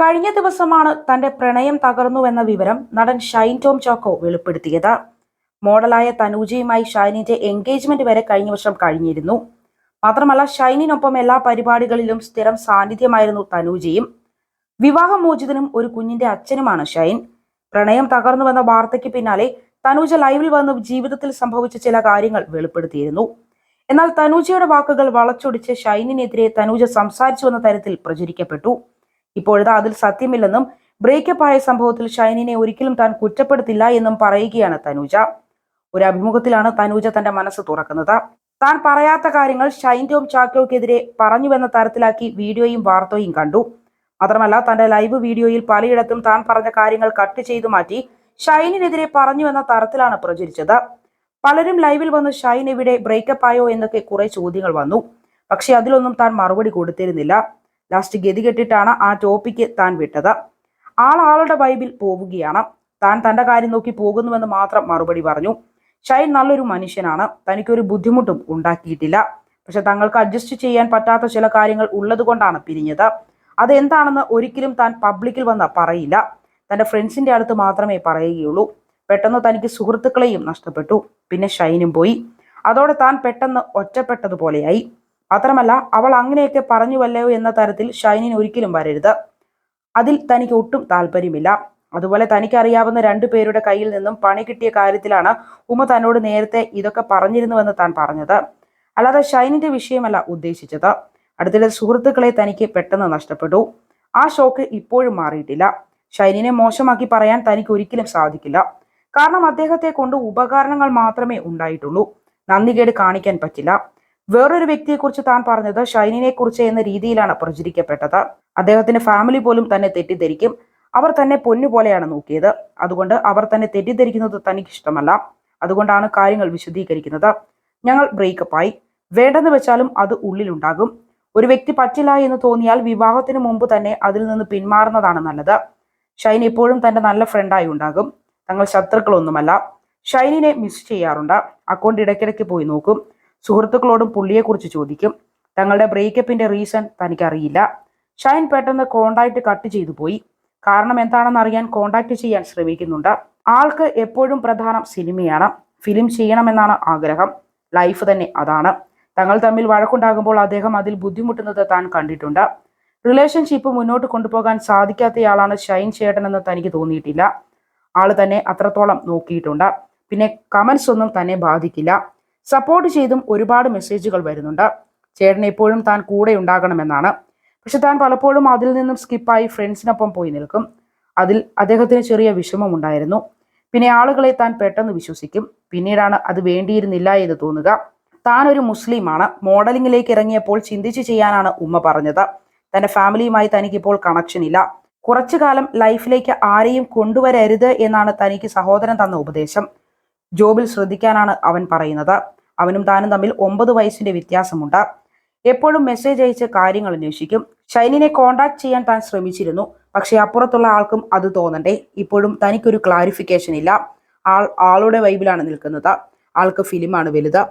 കഴിഞ്ഞ ദിവസമാണ് തന്റെ പ്രണയം തകർന്നുവെന്ന വിവരം നടൻ ഷൈൻ ടോം ചോക്കോ വെളിപ്പെടുത്തിയത്. മോഡലായ തനൂജയുമായി ഷൈനിന്റെ എൻഗേജ്മെന്റ് വരെ കഴിഞ്ഞ വർഷം കഴിഞ്ഞിരുന്നു. മാത്രമല്ല ഷൈനിനൊപ്പം എല്ലാ പരിപാടികളിലും സ്ഥിരം സാന്നിധ്യമായിരുന്നു തനൂജയും. വിവാഹമോചിതനും ഒരു കുഞ്ഞിന്റെ അച്ഛനുമാണ് ഷൈൻ. പ്രണയം തകർന്നുവെന്ന വാർത്തയ്ക്ക് പിന്നാലെ തനൂജ ലൈവിൽ വന്ന് ജീവിതത്തിൽ സംഭവിച്ച ചില കാര്യങ്ങൾ വെളിപ്പെടുത്തിയിരുന്നു. എന്നാൽ തനൂജയുടെ വാക്കുകൾ വളച്ചൊടിച്ച് ഷൈനിനെതിരെ തനൂജ സംസാരിച്ചുവെന്ന തരത്തിൽ പ്രചരിക്കപ്പെട്ടു. ഇപ്പോഴത്തെ അതിൽ സത്യമില്ലെന്നും ബ്രേക്കപ്പ് ആയ സംഭവത്തിൽ ഷൈനിനെ ഒരിക്കലും താൻ കുറ്റപ്പെടുത്തില്ല എന്നും പറയുകയാണ് തനുജ. ഒരു അഭിമുഖത്തിലാണ് തനുജ തന്റെ മനസ്സ് തുറക്കുന്നത്. താൻ പറയാത്ത കാര്യങ്ങൾ ഷൈൻ ടോം ചാക്കോക്കെതിരെ പറഞ്ഞുവെന്ന തരത്തിലാക്കി വീഡിയോയും വാർത്തയും കണ്ടു. മാത്രമല്ല തന്റെ ലൈവ് വീഡിയോയിൽ പലയിടത്തും താൻ പറഞ്ഞ കാര്യങ്ങൾ കട്ട് ചെയ്തു മാറ്റി ഷൈനിനെതിരെ പറഞ്ഞുവെന്ന തരത്തിലാണ് പ്രചരിച്ചത്. പലരും ലൈവിൽ വന്ന് ഷൈൻ എവിടെ ബ്രേക്കപ്പ് ആയോ എന്നൊക്കെ കുറെ ചോദ്യങ്ങൾ വന്നു. പക്ഷെ അതിലൊന്നും താൻ മറുപടി കൊടുത്തിരുന്നില്ല. ലാസ്റ്റ് ഗതികെട്ടിട്ടാണ് ആ ടോപ്പിക്ക് താൻ വിട്ടത്. ആൾ ആളുടെ വൈബിൽ പോവുകയാണ്. താൻ തന്റെ കാര്യം നോക്കി പോകുന്നുവെന്ന് മാത്രം മറുപടി പറഞ്ഞു. ഷൈൻ നല്ലൊരു മനുഷ്യനാണ്. തനിക്കൊരു ബുദ്ധിമുട്ടും ഉണ്ടാക്കിയിട്ടില്ല. പക്ഷെ തങ്ങൾക്ക് അഡ്ജസ്റ്റ് ചെയ്യാൻ പറ്റാത്ത ചില കാര്യങ്ങൾ ഉള്ളതുകൊണ്ടാണ് പിരിഞ്ഞത്. അതെന്താണെന്ന് ഒരിക്കലും താൻ പബ്ലിക്കിൽ വന്ന് പറയില്ല. തന്റെ ഫ്രണ്ട്സിന്റെ അടുത്ത് മാത്രമേ പറയുകയുള്ളൂ. പെട്ടെന്ന് തനിക്ക് സുഹൃത്തുക്കളെയും നഷ്ടപ്പെട്ടു. പിന്നെ ഷൈനും പോയി. അതോടെ താൻ പെട്ടെന്ന് ഒറ്റപ്പെട്ടതുപോലെയായി. മാത്രമല്ല അവൾ അങ്ങനെയൊക്കെ പറഞ്ഞുവല്ലോ എന്ന തരത്തിൽ ഷൈനിൻ ഒരിക്കലും വരരുത്. അതിൽ തനിക്ക് ഒട്ടും താല്പര്യമില്ല. അതുപോലെ തനിക്ക് അറിയാവുന്ന രണ്ടു പേരുടെ കയ്യിൽ നിന്നും പണി കിട്ടിയ കാര്യത്തിലാണ് ഉമ തന്നോട് നേരത്തെ ഇതൊക്കെ പറഞ്ഞിരുന്നുവെന്ന് താൻ പറഞ്ഞത്. അല്ലാതെ ഷൈനിന്റെ വിഷയമല്ല ഉദ്ദേശിച്ചത്. അടുത്തിടെ സുഹൃത്തുക്കളെ തനിക്ക് പെട്ടെന്ന് നഷ്ടപ്പെട്ടു. ആ ഷോക്ക് ഇപ്പോഴും മാറിയിട്ടില്ല. ഷൈനിനെ മോശമാക്കി പറയാൻ തനിക്ക് ഒരിക്കലും സാധിക്കില്ല. കാരണം അദ്ദേഹത്തെ കൊണ്ട് ഉപകരണങ്ങൾ മാത്രമേ ഉണ്ടായിട്ടുള്ളൂ. നന്ദികേട് കാണിക്കാൻ പറ്റില്ല. വേറൊരു വ്യക്തിയെക്കുറിച്ച് താൻ പറഞ്ഞത് ഷൈനിനെ കുറിച്ച് എന്ന രീതിയിലാണ് പ്രചരിക്കപ്പെട്ടത്. അദ്ദേഹത്തിന്റെ ഫാമിലി പോലും തന്നെ തെറ്റിദ്ധരിക്കും. അവർ തന്നെ പൊന്നു പോലെയാണ് നോക്കിയത്. അതുകൊണ്ട് അവർ തന്നെ തെറ്റിദ്ധരിക്കുന്നത് തനിക്ക് ഇഷ്ടമല്ല അതുകൊണ്ടാണ് കാര്യങ്ങൾ വിശദീകരിക്കുന്നത്. ഞങ്ങൾ ബ്രേക്കപ്പ് ആയി. വേണ്ടെന്ന് വെച്ചാലും അത് ഉള്ളിലുണ്ടാകും. ഒരു വ്യക്തി പറ്റില്ല എന്ന് തോന്നിയാൽ വിവാഹത്തിന് മുമ്പ് തന്നെ അതിൽ നിന്ന് പിന്മാറുന്നതാണ് നല്ലത്. ഷൈൻ എപ്പോഴും തന്റെ നല്ല ഫ്രണ്ടായി ഉണ്ടാകും. തങ്ങൾ ശത്രുക്കളൊന്നുമല്ല. ഷൈനിനെ മിസ് ചെയ്യാറുണ്ട്. അക്കൗണ്ട് ഇടയ്ക്കിടയ്ക്ക് പോയി നോക്കും. സുഹൃത്തുക്കളോടും പുള്ളിയെക്കുറിച്ച് ചോദിക്കും. തങ്ങളുടെ ബ്രേക്കപ്പിന്റെ റീസൺ തനിക്കറിയില്ല. ഷൈൻ പെട്ടെന്ന് കോണ്ടാക്ട് കട്ട് ചെയ്തു പോയി. കാരണം എന്താണെന്ന് അറിയാൻ കോണ്ടാക്ട് ചെയ്യാൻ ശ്രമിക്കുന്നുണ്ട്. ആൾക്ക് എപ്പോഴും പ്രധാനം സിനിമയാണ്. ഫിലിം ചെയ്യണമെന്നാണ് ആഗ്രഹം. ലൈഫ് തന്നെ അതാണ്. തങ്ങൾ തമ്മിൽ വഴക്കുണ്ടാകുമ്പോൾ അദ്ദേഹം അതിൽ ബുദ്ധിമുട്ടുന്നത് താൻ കണ്ടിട്ടുണ്ട്. റിലേഷൻഷിപ്പ് മുന്നോട്ട് കൊണ്ടുപോകാൻ സാധിക്കാത്തയാളാണ് ഷൈൻ ചേട്ടനെന്ന് തനിക്ക് തോന്നിയിട്ടില്ല. ആൾ തന്നെ അത്രത്തോളം നോക്കിയിട്ടുണ്ട്. പിന്നെ കമൻസ് ഒന്നും തന്നെ ബാധിക്കില്ല. സപ്പോർട്ട് ചെയ്തും ഒരുപാട് മെസ്സേജുകൾ വരുന്നുണ്ട്. ചേട്ടൻ എപ്പോഴും താൻ കൂടെ ഉണ്ടാകണമെന്നാണ്. പക്ഷെ താൻ പലപ്പോഴും അതിൽ നിന്നും സ്കിപ്പായി ഫ്രണ്ട്സിനൊപ്പം പോയി നിൽക്കും. അതിൽ അദ്ദേഹത്തിന് ചെറിയ വിഷമമുണ്ടായിരുന്നു പിന്നെ ആളുകളെ താൻ പെട്ടെന്ന് വിശ്വസിക്കും. പിന്നീടാണ് അത് വേണ്ടിയിരുന്നില്ല എന്ന് തോന്നുക. താൻ ഒരു മുസ്ലിമാണ്. മോഡലിംഗിലേക്ക് ഇറങ്ങിയപ്പോൾ ചിന്തിച്ച് ചെയ്യാനാണ് ഉമ്മ പറഞ്ഞത്. തന്റെ ഫാമിലിയുമായി തനിക്കിപ്പോൾ കണക്ഷൻ ഇല്ല. കുറച്ചു കാലം ലൈഫിലേക്ക് ആരെയും കൊണ്ടുവരരുത് എന്നാണ് തനിക്ക് സഹോദരൻ തന്ന ഉപദേശം. ജോബിൽ ശ്രദ്ധിക്കാനാണ് അവൻ പറയുന്നത്. അവനും താനും തമ്മിൽ ഒമ്പത് വയസ്സിന്റെ വ്യത്യാസമുണ്ട്. എപ്പോഴും മെസ്സേജ് അയച്ച് കാര്യങ്ങൾ അന്വേഷിക്കും. ഷൈനിനെ കോണ്ടാക്ട് ചെയ്യാൻ താൻ ശ്രമിച്ചിരുന്നു. പക്ഷെ അപ്പുറത്തുള്ള ആൾക്കും അത് തോന്നണ്ടേ. ഇപ്പോഴും തനിക്കൊരു ക്ലാരിഫിക്കേഷൻ ഇല്ല. ആൾ ആളുടെ വൈബിലാണ് നിൽക്കുന്നത്. ആൾക്ക് ഫിലിമാണ് വലുത്.